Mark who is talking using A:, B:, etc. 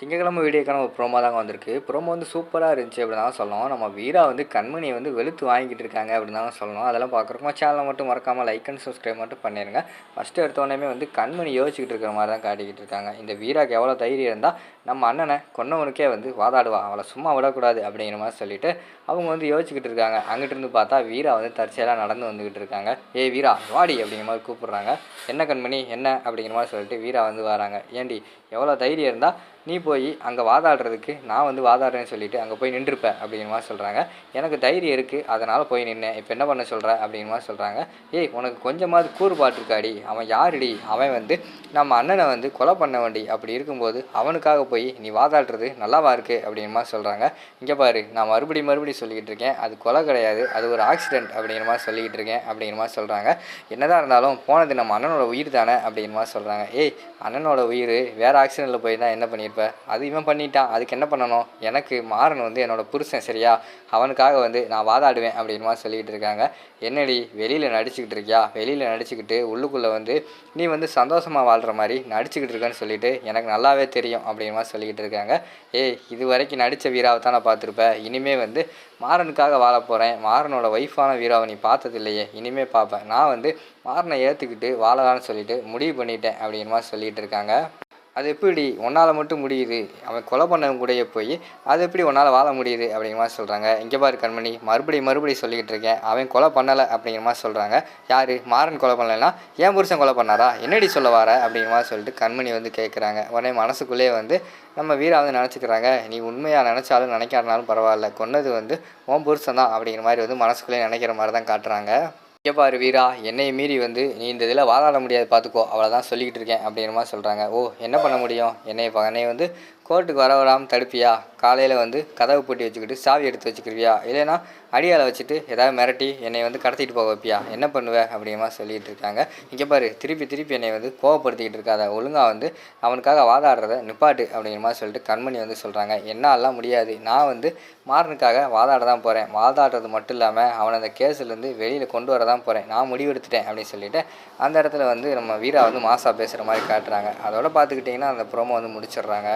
A: திங்கக்கிழமை வீடியோக்கான ஒரு ப்ரோமோ தாங்க வந்திருக்கு. ப்ரோமோ வந்து சூப்பராக இருந்துச்சு அப்படின்னு தான் சொல்லணும். நம்ம வீரா வந்து கண்மணியை வந்து வெளுத்து வாங்கிட்டு இருக்காங்க அப்படின்னு தான் சொல்லணும். அதெல்லாம் பார்க்குறோமா சேனலை மட்டும் மறக்காமல் லைக் அண்ட் சப்ஸ்கிரைப் மட்டும் பண்ணிடுங்க ஃபஸ்ட்டு எடுத்தோடனே வந்து கண்மணி யோசிச்சுக்கிட்டு இருக்கிற மாதிரி தான் காட்டிக்கிட்டு இருக்காங்க. இந்த வீராக்கு எவ்வளோ தைரியம் இருந்தால் நம்ம அண்ணனை கொன்னவனுக்கே வந்து வாதாடுவா. அவளை சும்மா விடக்கூடாது அப்படிங்கிற மாதிரி சொல்லிட்டு அவங்க வந்து யோசிச்சுக்கிட்டு இருக்காங்க. அங்கிட்டிருந்து பார்த்தா வீரா வந்து தற்செயலாக நடந்து வந்துக்கிட்டு இருக்காங்க. ஏ வீரா வாடி அப்படிங்கிற மாதிரி கூப்பிட்றாங்க. என்ன கண்மணி? என்ன? அப்படிங்கிற மாதிரி சொல்லிட்டு வீரா வந்து வராங்க. ஏண்டி எவ்வளோ தைரியம் இருந்தால் நீ போய் அங்கே வாதாடுறதுக்கு நான் வந்து வாதாடுறேன்னு சொல்லிட்டு அங்கே போய் நின்றுருப்பேன் அப்படிங்கிற மாதிரி சொல்கிறாங்க எனக்கு தைரியம் இருக்குது அதனால் போய் நின்னேன். இப்போ என்ன பண்ண சொல்கிற அப்படிங்கிற மாதிரி சொல்கிறாங்க ஏய் உனக்கு கொஞ்சமாவது கூறுபாட்டு இருக்காடி. அவன் யாருடி? அவன் வந்து நம்ம அண்ணனை வந்து கொலை பண்ண வேண்டி அப்படி இருக்கும்போது அவனுக்காக போய் நீ வாதாடுறது நல்லாவா இருக்கு அப்படிங்கிற மாதிரி சொல்கிறாங்க இங்கே பாரு நான் மறுபடி மறுபடி சொல்லிக்கிட்டு இருக்கேன். அது கொலை கிடையாது. அது ஒரு ஆக்சிடென்ட் அப்படிங்கிற மாதிரி சொல்லிக்கிட்டு இருக்கேன் அப்படிங்கிற மாதிரி சொல்கிறாங்க என்னதான் இருந்தாலும் போனது நம்ம அண்ணனோட உயிர் தானே அப்படிங்கிற மாதிரி சொல்கிறாங்க ஏய் அண்ணனோட உயிர் வேறு ஆக்சிடெண்ட்டில் போய் தான் என்ன பண்ணியிருப்பேன் அது இவன் பண்ணிட்டான் அதுக்கு என்ன பண்ணணும்? எனக்கு மாறன் வந்து என்னோட புருஷன் சரியா? அவனுக்காக வந்து நான் வாதாடுவேன் அப்படின்மா சொல்லிக்கிட்டு இருக்காங்க. என்னடி வெளியில் நடிச்சுக்கிட்டு இருக்கியா? வெளியில் நடிச்சுக்கிட்டு உள்ளுக்குள்ளே வந்து நீ வந்து சந்தோஷமாக வாழ்கிற மாதிரி நடிச்சுக்கிட்டு இருக்கேன்னு சொல்லிட்டு எனக்கு நல்லாவே தெரியும் அப்படின்மா சொல்லிக்கிட்டு இருக்காங்க. ஏய் இது வரைக்கும் நடித்த வீராவை தான் நான் பார்த்துருப்பேன் இனிமே வந்து மாறனுக்காக வாழ போகிறேன் மாறனோட ஒய்ஃபான வீராவை நீ பார்த்தது இல்லையே. இனிமே பார்ப்பேன். நான் வந்து மாறனை ஏற்றுக்கிட்டு வாழலான்னு சொல்லிட்டு முடிவு பண்ணிட்டேன் அப்படின்மா சொல்லிகிட்டு இருக்காங்க. அது எப்படி உன்னால் மட்டும் முடியுது. அவன் கொலை பண்ணவன் கூடயே போய் அது எப்படி உன்னால் வாழ முடியுது அப்படிங்கிற மாதிரி சொல்கிறாங்க இங்கே பாரு கண்மணி மறுபடியும் மறுபடியும் சொல்லிக்கிட்டு இருக்கேன். அவன் கொலை பண்ணலை அப்படிங்கிற மாதிரி சொல்கிறாங்க யார்? மாறன் கொலை பண்ணலைன்னா ஏன் புருஷன் கொலை பண்ணாரா? என்னடி சொல்ல வர? அப்படிங்கிற மாதிரி சொல்லிட்டு கண்மணி வந்து கேட்குறாங்க உடனே மனசுக்குள்ளேயே வந்து நம்ம வீரா வந்து நினச்சிக்கிறாங்க. நீ உண்மையாக நினச்சாலும் நினைக்காதனாலும் பரவாயில்ல. கொன்னது வந்து உன் புருஷன் தான் அப்படிங்கிற மாதிரி வந்து மனசுக்குள்ளேயே நினைக்கிற மாதிரி தான் காட்டுறாங்க. இங்கே வீரா என்னையை மீறி வந்து நீ இந்த இதில் வாதாட முடியாது பார்த்துக்கோ. அவ்வளோதான் சொல்லிக்கிட்டு இருக்கேன் அப்படிங்கிற மாதிரி சொல்கிறாங்க ஓ என்ன பண்ண முடியும்? என்னை என்னை வந்து கோர்ட்டுக்கு வர விடாமல் தடுப்பியா? காலையில் வந்து கதவு பூட்டி வச்சுக்கிட்டு சாவி எடுத்து வச்சுக்கிருவியா? இல்லைன்னா அடியால் வச்சுட்டு ஏதாவது மிரட்டி என்னை வந்து கடத்திட்டு போக வைப்பியா? என்ன பண்ணுவ? அப்படிமா சொல்லிகிட்டு இருக்காங்க. இங்கே பாரு திருப்பி திருப்பி என்னை வந்து கோவப்படுத்திக்கிட்டு இருக்காத. ஒழுங்காக வந்து அவனுக்காக வாதாடுறத நிப்பாட்டு அப்படிங்கிற மாதிரி சொல்லிட்டு கண்மணி வந்து சொல்கிறாங்க என்னாலாம் முடியாது. நான் வந்து மாறனுக்காக வாதாட தான் போகிறேன் வாதாடுறது மட்டும் இல்லாமல் அவனை அந்த கேஸ்லேருந்து வெளியில் கொண்டு வர தான் போகிறேன் நான் முடிவெடுத்துட்டேன் அப்படின்னு சொல்லிட்டு அந்த இடத்துல வந்து நம்ம வீரா வந்து மாசா பேசுகிற மாதிரி காட்டுறாங்க. அதோட பார்த்துக்கிட்டிங்கன்னா அந்த ப்ரோமோ வந்து முடிச்சிடுறாங்க.